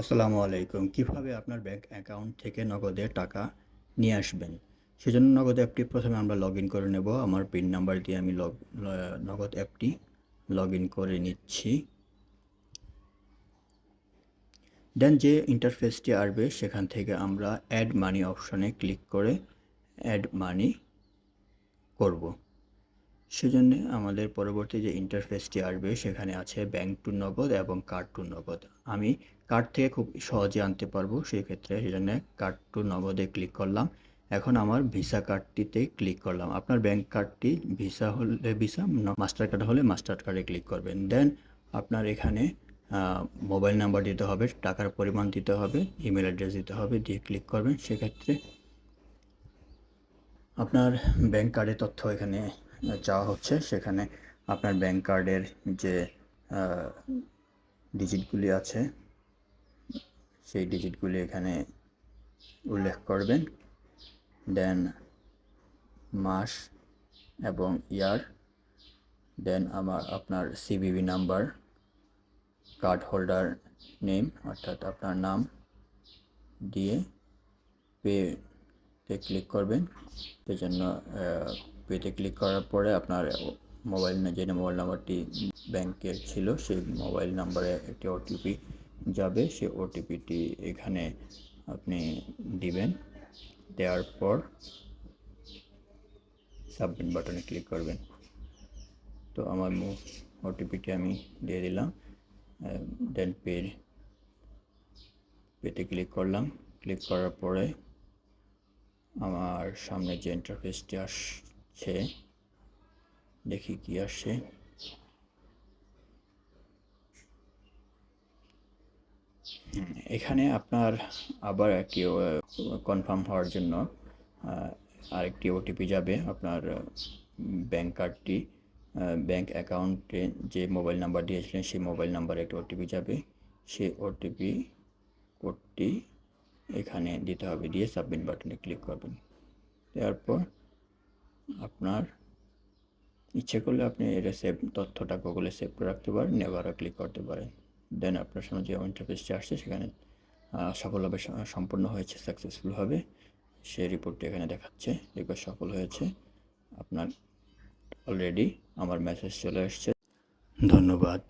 আসসালামু আলাইকুম। কীভাবে আপনার ব্যাংক অ্যাকাউন্ট থেকে নগদে টাকা নিয়ে আসবেন? সেজন্য নগদ অ্যাপটি প্রথমে আমরা লগ ইন করে নেব। আমার পিন নাম্বার দিয়ে আমি লগ নগদ অ্যাপটি লগ ইন করে নিচ্ছি। দেন যে ইন্টারফেসটি আসবে, সেখান থেকে আমরা অ্যাড মানি অপশনে ক্লিক করে অ্যাড মানি করব। সেজন্য আমাদের পরবর্তী যে ইন্টারফেসটি আসবে, সেখানে আছে ব্যাংক টু নগদ এবং কার্ড টু নগদ। আমি কার্ড থেকে খুব সহজে আনতে পারব সেই ক্ষেত্রে সেজন্য কার্ড টু নগদে ক্লিক করলাম। এখন আমার ভিসা কার্ডটিতে ক্লিক করলাম। আপনার ব্যাংক কার্ডটি ভিসা হলে ভিসা মাস্টার কার্ড হলে মাস্টার কার্ডে ক্লিক করবেন। দেন আপনার এখানে মোবাইল নাম্বার দিতে হবে, টাকার পরিমাণ দিতে হবে ইমেল অ্যাড্রেস দিতে হবে, দিয়ে ক্লিক করবেন। সেক্ষেত্রে আপনার ব্যাংক কার্ডের তথ্য এখানে চাওয়া হচ্ছে, সেখানে আপনার ব্যাংক কার্ডের যে ডিজিটগুলি আছে, সেই ডিজিটগুলি এখানে উল্লেখ করবেন। দেন মাস এবং ইয়ার দেন আমার, আপনার CVV number card holder name অর্থাৎ আপনার নাম দিয়ে পে তে ক্লিক করবেন। সেজন্য পেতে ক্লিক করার পরে আপনার মোবাইল যে মোবাইল নাম্বারটি ব্যাংকের ছিল, সেই মোবাইল নাম্বারে একটি ওটিপি যাবে। সেই ওটিপিটি এখানে আপনি দিবেন। দেওয়ার পর সাবমিট বাটনে ক্লিক করবেন। তো আমার ওটিপিটি আমি দিয়ে দিলাম। দেন পে পেতে ক্লিক করলাম। ক্লিক করার পরে আমার সামনে যে ইন্টারফেসটি আসছে দেখি কি আসছে এখানে আপনার আবার একটি কনফার্ম হওয়ার জন্য আরেকটি ওটিপি যাবে আপনার ব্যাংক কার্ডটি ব্যাংক অ্যাকাউন্টে যে মোবাইল নাম্বার দিয়েছিলেন, সেই মোবাইল নাম্বারে একটা ওটিপি যাবে। সেই ওটিপি কোডটি এখানে দিতে হবে। দিয়ে সাবমিট বাটনে ক্লিক করবেন। দেওয়ার পর আপনার ইচ্ছে করলে আপনি এটা সেভ তথ্যটা গুগলে সেভ করে রাখতে পারেন নেভারও ক্লিক করতে পারেন। দেন আপনার সামনে যে ইন্টারফেসটি আসছে, সেখানে সফলভাবে সম্পূর্ণ হয়েছে সাকসেসফুল হবে। সেই রিপোর্টটি এখানে দেখাচ্ছে রিকোয়েস্ট সফল হয়েছে। আপনার অলরেডি আমার মেসেজ চলে এসছে ধন্যবাদ।